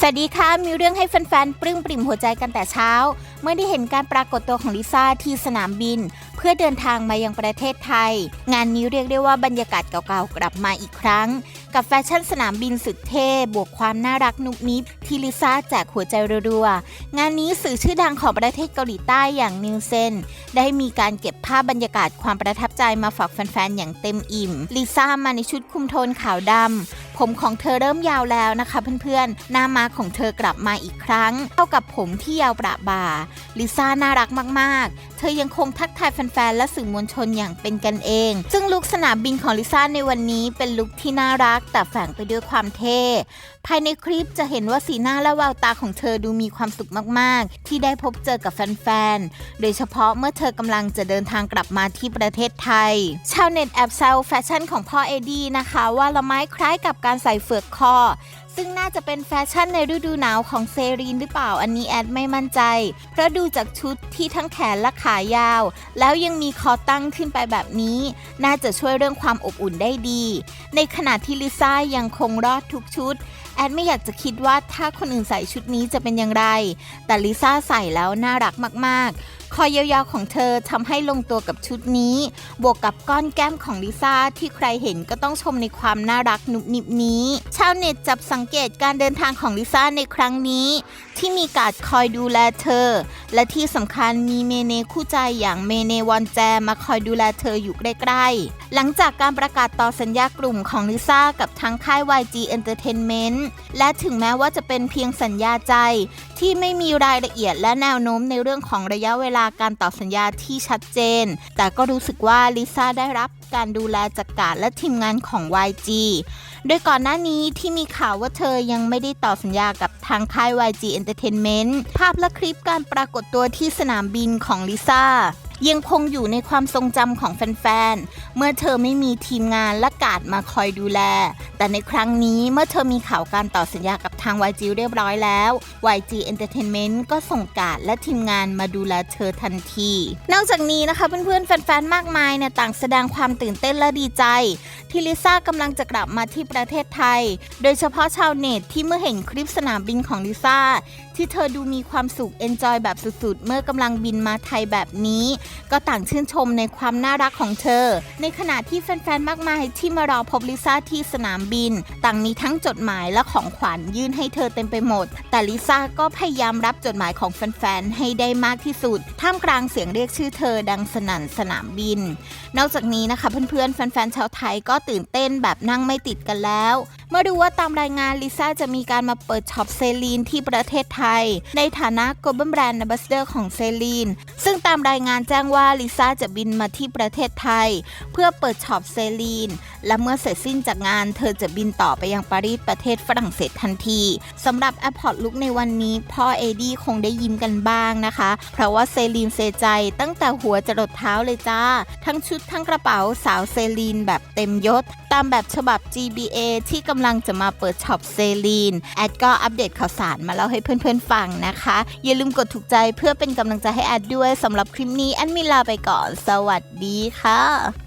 สวัสดีค่ะ มีเรื่องให้แฟนๆ ปลื้มปริ่มหัวใจกันแต่เช้า เมื่อได้เห็นการปรากฏตัวของลิซ่าที่สนามบิน เพื่อเดินทางมายังประเทศไทย งานนี้เรียกได้ว่าบรรยากาศเก่าๆ กลับมาอีกครั้ง กับแฟชั่นสนามบินสุดเท่บวกความน่ารักนุบนิบที่ลิซ่าแจกหัวใจรัวๆ งานนี้สื่อชื่อดังของประเทศเกาหลีใต้อย่างนิวเซนได้มีการเก็บภาพบรรยากาศความประทับใจมาฝากแฟนๆ อย่างเต็มอิ่มลิซ่ามาในชุดคุมโทนขาวดำ ผมของเธอเริ่มยาวแล้วนะคะเพื่อนๆ หน้ามาของเธอกลับมาอีกครั้ง เท่ากับผมที่ยาวประบ่าลิซ่าน่ารักมากๆ อยังคงทักทายแฟนๆและสื่อมวลชนอย่างเป็นกันเอง ซึ่งลุคสนามบินของลิซ่าในวันนี้เป็นลุคที่น่ารัก แต่แฝงไปด้วยความเท่ ภายในคลิปจะเห็นว่าสีหน้าและแววตาของเธอดูมีความสุขมากๆ ที่ได้พบเจอกับแฟนๆ โดยเฉพาะเมื่อเธอกำลังจะเดินทางกลับมาที่ประเทศไทย ชาวเน็ตแอบแซวแฟชั่นของพ่อเอดี้นะคะ ว่าละไม้คล้ายกับการใส่เฟือกคอ ซึ่งน่าจะเป็นแฟชั่นในฤดูหนาวของเซรีนหรือเปล่าอันนี้แอดไม่มั่นใจ เพราะดูจากชุดที่ทั้งแขนและขายาว แล้วยังมีคอตั้งขึ้นไปแบบนี้ น่าจะช่วยเรื่องความอบอุ่นได้ดี ในขณะที่ลิซ่ายังคงรอดทุกชุด แอดไม่อยากจะคิดว่าถ้าคนอื่นใส่ชุดนี้จะเป็นอย่างไร แต่ลิซ่าใส่แล้วน่ารักมากๆ คอยาวๆของเธอทำให้ลงตัวกับชุดนี้ บวกกับก้อนแก้มของลิซ่าที่ใครเห็นก็ต้องชมในความน่ารักนุบนิบนี้ ชาวเน็ตจับสังเกตการเดินทางของลิซ่าในครั้งนี้ ที่มีการดคอยดูแลเธอ และที่สำคัญมีเมเนคู่ใจอย่างเมเนวอนแจมาคอยดูแลเธออยู่ใกล้ๆหลังจากการประกาศต่อสัญญากลุ่มของลิซ่ากับทางค่าย YG Entertainment และถึงแม้ว่าจะเป็นเพียงสัญญาใจ ที่ไม่มีรายละเอียดและแนวโน้มในเรื่องของระยะเวลาการต่อสัญญาที่ชัดเจน แต่ก็รู้สึกว่าลิซ่าได้รับการดูแลจากการและทีมงานของ YG โดยก่อนหน้านี้ที่มีข่าวว่าเธอยังไม่ได้ต่อสัญญากับทางค่าย YG Entertainment ภาพและคลิปการปรากฏตัวที่สนามบินของลิซ่า ยังคงอยู่ในความทรงจำของแฟนๆ เมื่อเธอไม่มีทีมงานและกาดมาคอยดูแล แต่ในครั้งนี้เมื่อเธอมีข่าวการต่อสัญญากับทาง YG เรียบร้อยแล้ว YG Entertainment ก็ส่งกาดและทีมงานมาดูแลเธอทันที นอกจากนี้นะคะเพื่อนๆ แฟนๆ มากมายเนี่ยต่างแสดงความตื่นเต้นและดีใจ ที่ลิซ่ากำลังจะกลับมาที่ประเทศไทย โดยเฉพาะชาวเน็ตที่เมื่อเห็นคลิปสนามบินของลิซ่าที่เธอดูมีความสุขเอนจอยแบบสุดๆ เมื่อกำลังบินมาไทยแบบนี้ก็ต่างชื่นชมในความน่ารักของเธอ ในขณะที่แฟนๆ มากมายที่มารอพบลิซ่าที่สนามบิน ต่างมีทั้งจดหมายและของขวัญยื่นให้เธอเต็มไปหมด แต่ลิซ่าก็พยายามรับจดหมายของแฟนๆ ให้ได้มากที่สุด ท่ามกลางเสียงเรียกชื่อเธอดังสนั่นสนามบิน นอกจากนี้นะคะเพื่อนๆ แฟนๆ ชาวไทยก็ตื่นเต้นแบบนั่งไม่ติดกันแล้วมื่อรู้ว่าตามรายงานลิซ่าจะมีการมาเปิดช็อปเซรีนที่ประเทศไทย ในฐานะ Global Brand Ambassador ของเซรีนซึ่งตามรายงานแจ้งว่าลิซ่าจะบินมาที่ประเทศไทย เพื่อเปิดช็อปเซรีนและเมื่อเสร็จสิ้นจากงาน เธอจะบินต่อไปยังปารีสประเทศฝรั่งเศสทันทีสำหรับแอปพอร์ตลุกในวันนี้พ่อเอดี้คงได้ยิ้มกันบ้างนะคะ เพราะว่าเซรีนเซใจตั้งแต่หัวจรดเท้าเลยจ้า ทั้งชุดทั้งกระเป๋าสาวเซรีนแบบเต็มยศ ตามแบบฉบับ GBA ที่กำลังจะมาเปิดช็อปเซรีนแอดก็อัปเดตข่าวสารมาเล่าให้เพื่อนๆฟังนะคะ อย่าลืมกดถูกใจเพื่อเป็นกำลังใจให้แอดด้วยสำหรับคลิปนี้แอดมินลาไปก่อน สวัสดีค่ะ